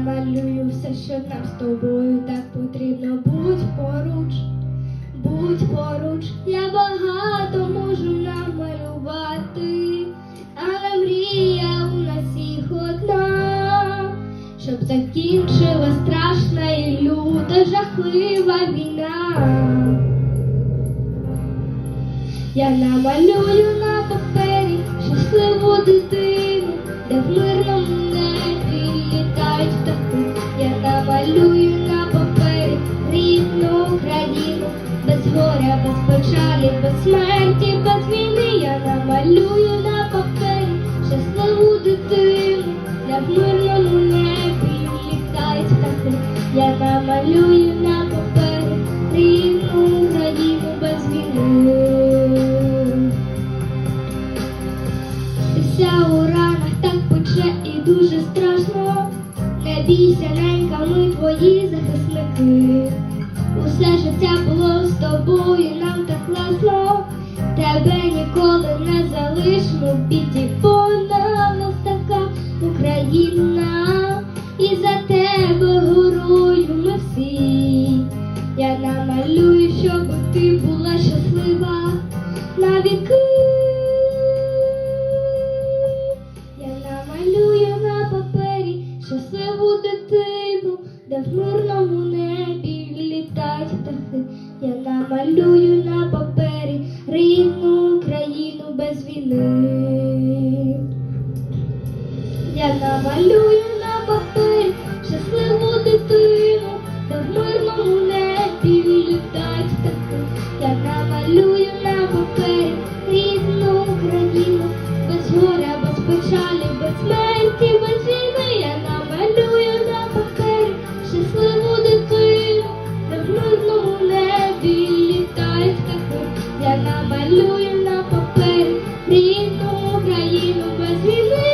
намалюю все, що нам з тобою так потрібно. Будь поруч, будь поруч, я багато можу намалювати, але мрія у нас їх одна, щоб закінчилась страшна і люта жахлива війна. Я намалюю на папері щасливу дитину, Я намалюю на папері рідну Україну, без горя, без печалі, без смерті, без війни. Я намалюю на папері щасливу дитину, я в мирному небі літають птахи. Я намалюю захисники. Усе життя було з тобою, нам так класно. Тебе ніколи не залишимо в біді, бо на нас така Україна, і за тебе горою ми всі. Я намалюю, щоб ти була щаслива на малюю на папері рідну Україну без війни. Я намалюю. Україну без війни.